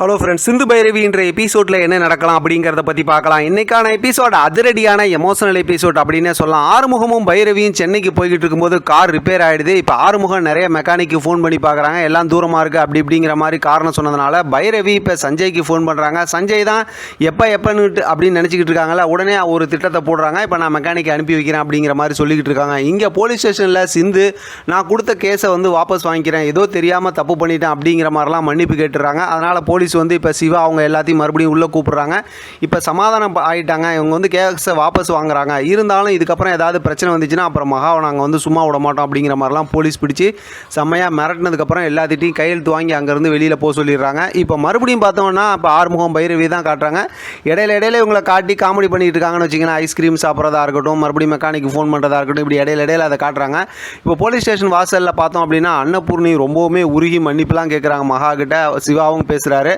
Hello friends சிந்து பைரவின்ற எபிசோடில் என்ன நடக்கலாம் அப்படிங்கிறத பற்றி பார்க்கலாம். இன்றைக்கான எபிசோட் அதிரடியான எமோஷனல் எபிசோட் அப்படின்னே சொல்லலாம். ஆறுமுகமும் பைரவியும் சென்னைக்கு போய்கிட்டு இருக்கும்போது கார் ரிப்பேர் ஆகிடுது இப்போ ஆறுமுகம் நிறைய மெக்கானிக்கு ஃபோன் பண்ணி பார்க்குறாங்க. எல்லாம் தூரமாக இருக்குது அப்படி இப்படிங்கிற மாதிரி காரணம் சொன்னதுனால பைரவி இப்போ சஞ்சய்க்கு ஃபோன் பண்ணுறாங்க சஞ்சய் தான் எப்போ எப்போன்னு அப்படின்னு நினச்சிக்கிட்டு இருக்காங்களா உடனே ஒரு திட்டத்தை போடுறாங்க. இப்போ நான் மெக்கானிக் அனுப்பி வைக்கிறேன் அப்படிங்கிற மாதிரி சொல்லிக்கிட்டு இருக்காங்க. இங்கே போலீஸ் ஸ்டேஷனில் சிந்து நான் கொடுத்த கேஸை வந்து வாபஸ் வாங்கிக்கிறேன். ஏதோ தெரியாமல் தப்பு பண்ணிட்டேன் அப்படிங்கிற மாதிரிலாம் மன்னிப்பு கேட்டுறாங்க. அதனால் போலீஸ் வந்து இப்போ சிவா அவங்க எல்லாத்தையும் மறுபடியும் உள்ளே கூப்பிட்றாங்க. இப்போ சமாதானம் ஆகிட்டாங்க இவங்க வந்து கேஸை வாபஸ் வாங்குறாங்க. இருந்தாலும் இதுக்கப்புறம் ஏதாவது பிரச்சனை வந்துச்சுன்னா அப்புறம் மகாவை நாங்கள் வந்து சும்மா விட மாட்டோம் அப்படிங்கிற மாதிரிலாம் போலீஸ் பிடிச்சி செம்மையாக மிரட்டினதுக்கப்புறம் எல்லாத்திட்டையும் கையெழுத்து வாங்கி அங்கேருந்து வெளியில் போக சொல்லிடுறாங்க. இப்போ மறுபடியும் பார்த்தோம்னா இப்போ ஆறுமுகம் பைரவி தான் காட்டுறாங்க. இடையில இடையில இவங்களை காட்டி காமெடி பண்ணிட்டு இருக்காங்கன்னு வச்சிங்கன்னா ஐஸ்கிரீம் சாப்பிட்றதா இருக்கட்டும் மறுபடியும் மெக்கானிக் ஃபோன் பண்ணுறதா இருக்கட்டும் இப்படி இடையில இடையில அதை காட்டுறாங்க. இப்போ போலீஸ் ஸ்டேஷன் வாசலில் பார்த்தோம் அப்படின்னா அன்னபூர்ணி ரொம்பவுமே உருகி மன்னிப்புலாம் கேட்குறாங்க மகா கிட்ட. சிவாவும் பேசுகிறாரு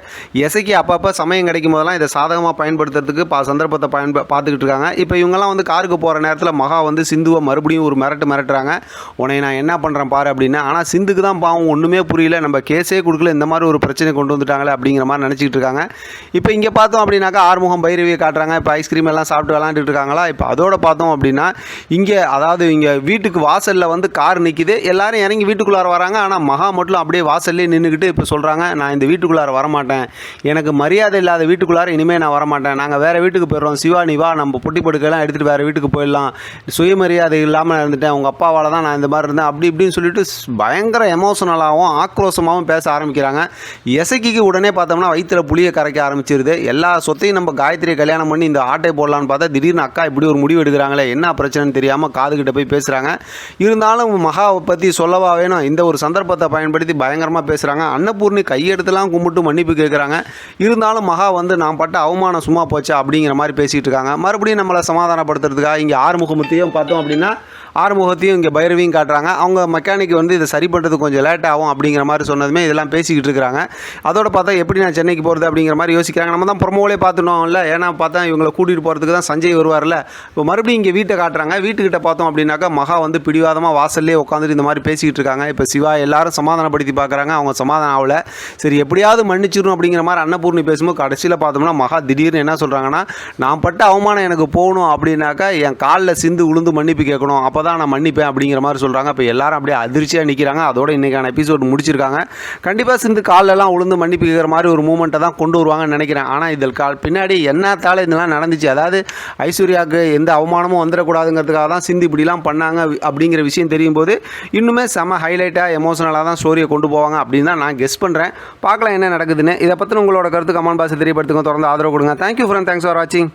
எசைக்கு அப்பப்போ சமயம் கிடைக்கும் போதெல்லாம் இதை சாதகமாக பயன்படுத்துறதுக்கு பா சந்தர்ப்பத்தை பயன்ப பார்த்துக்கிட்டு இருக்காங்க. இப்போ இவங்கெல்லாம் வந்து காருக்கு போகிற நேரத்தில் மகா வந்து சிந்துவை மறுபடியும் ஒரு மிரட்டு மிரட்டுறாங்க. உன்னை நான் என்ன பண்ணுறேன் பாரு அப்படின்னா. ஆனால் சிந்துக்கு தான் பாவம் ஒன்றுமே புரியல. நம்ம கேஸே கொடுக்கல. இந்த மாதிரி ஒரு பிரச்சனை கொண்டு வந்துட்டாங்களே அப்படிங்கிற மாதிரி நினச்சிக்கிட்டு இருக்காங்க. இப்போ இங்கே பார்த்தோம் அப்படின்னாக்கா ஆறுமுகம் பைரவியை காட்டுறாங்க. இப்போ ஐஸ்கிரீம் எல்லாம் சாப்பிட்டு விளாண்டுட்டு இருக்காங்களா? இப்போ அதோட பார்த்தோம் அப்படின்னா இங்கே அதாவது இங்கே வீட்டுக்கு வாசலில் வந்து கார் நிற்கிது எல்லாரும் இறங்கி வீட்டுக்குள்ளார வராங்க. ஆனால் மகா மட்டும் அப்படியே வாசல்லே நின்றுக்கிட்டு இப்போ சொல்கிறாங்க நான் இந்த வீட்டுக்குள்ளார வரமாட்டேன். எனக்கு மரியாதை இல்லாத வீட்டுக்குள்ளார இனிமேல் நான் வரமாட்டேன். நாங்கள் வேறு வீட்டுக்கு போயிடுறோம். சிவா நீ வா நம்ம பொட்டி படுக்கையெல்லாம் எடுத்துகிட்டு வேறு வீட்டுக்கு போயிடலாம். சுயமரியாதை இல்லாமல் இருந்துட்டேன். உங்கள் அப்பாவால் தான் நான் இந்த மாதிரி இருந்தேன். அப்படி இப்படின்னு சொல்லிட்டு ஸ்- பயங்கர எமோஷனலாகவும் ஆக்ரோஷமாகவும் பேச ஆரம்பிக்கிறாங்க. எசக்கிக்கு உடனே பார்த்தோம்னா வயிற்றில் புளியை கரைக்க ஆரம்பிச்சிருது. எல்லா சொத்தையும் நம்ம காயத்ரியை கல்யாணம் பண்ணி இந்த ஆட்டை போடலான்னு பார்த்தா திடீர்னு அக்கா இப்படி ஒரு முடிவு எடுக்கிறாங்களே என்ன பிரச்சனைன்னு தெரியாமல் காதுகிட்ட போய் பேசுகிறாங்க இருந்தாலும் மகாவை பற்றி சொல்லவா வேணும்? இந்த ஒரு சந்தர்ப்பத்தை பயன்படுத்தி பயங்கரமாக பேசுகிறாங்க அன்னபூர்ணி கையெடுத்துலாம் கும்பிட்டு மன்னிப்பு கேட்குறாங்க இருந்தாலும் மகா வந்து நான் பட்ட அவமானம் சும்மா போச்சா? அப்படிங்கிற மாதிரி பேசிகிட்டு இருக்காங்க. மறுபடியும் நம்மளை சமாதானப்படுத்துறதுக்காக இங்கே ஆறுமுகமத்தையும் பார்த்தோம் அப்படின்னா ஆறுமுகத்தையும் இங்கே பைரவியும் காட்டுறாங்க. அவங்க மெக்கானிக் வந்து இதை சரி பண்ணுறது கொஞ்சம் லேட் ஆகும் அப்படிங்கிற மாதிரி சொன்னதுமே இதெல்லாம் பேசிக்கிட்டு இருக்கிறாங்க. அதோட பார்த்தா எப்படி நான் சென்னைக்கு போகிறது அப்படிங்கிற மாதிரி யோசிக்கிறாங்க. நம்ம தான் ப்ரொமோலே பார்த்துட்டோம்ல. ஏன்னா பார்த்தா இவங்களை கூட்டிகிட்டு போகிறதுக்கு தான் சஞ்சய் வருவார்ல. இப்போ மறுபடியும் இங்கே வீட்டை காட்டுறாங்க. வீட்டுக்கிட்ட பார்த்தோம் அப்படின்னாக்கா மகா வந்து பிடிவாதமாக வாசல்லே உட்காந்துட்டு இந்த மாதிரி பேசிக்கிட்டு இருக்காங்க. இப்போ சிவா எல்லாரும் சமாதானப்படுத்தி பார்க்குறாங்க. அவங்க சமாதானம் ஆகலை. சரி எப்படியாவது மன்னிச்சு மன்னிச்சிடும் அப்படிங்கிற மாதிரி அன்னபூர்ணி பேசும்போது கடைசியில் பார்த்தோம்னா மகா திடீர்னு என்ன சொல்கிறாங்கன்னா நான் பட்ட அவமானம் எனக்கு போகணும் அப்படின்னாக்கா என் காலில் சிந்து உளுந்து மன்னிப்பு கேட்கணும். அப்போ தான் நான் மன்னிப்பேன் அப்படிங்கிற மாதிரி சொல்கிறாங்க இப்போ எல்லாரும் அப்படியே அதிர்ச்சியாக நிற்கிறாங்க அதோட இன்றைக்கான எபிசோட் முடிச்சிருக்காங்க. கண்டிப்பாக சிந்து காலெல்லாம் உளுந்து மன்னிப்பு கேட்குற மாதிரி ஒரு மூமெண்ட்டை தான் கொண்டு வருவாங்கன்னு நினைக்கிறேன். ஆனால் இதில் கால் பின்னாடி என்னத்தால இதெல்லாம் நடந்துச்சு? அதாவது ஐஸ்வர்யாவுக்கு எந்த அவமானமும் வந்துடக்கூடாதுங்கிறதுக்காக தான் சிந்து இப்படிலாம் பண்ணாங்க அப்படிங்கிற விஷயம் தெரியும் போது இன்னுமே செம ஹைலைட்டாக எமோஷனலாக தான் ஸ்டோரியை கொண்டு போவாங்க அப்படின்னு தான் நான் கெஸ் பண்ணுறேன் பார்க்கலாம் என்ன நடக்குதுன்னு. இதை பற்றின உங்களோட கருத்து கமெண்ட் பாக்ஸில் தெரியப்படுத்துங்க தொடர்ந்து ஆதரவு கொடுங்க. தேங்க்யூ ஃப்ரெண்ட் தேங்க்ஸ் ஃபார் வாட்சிங்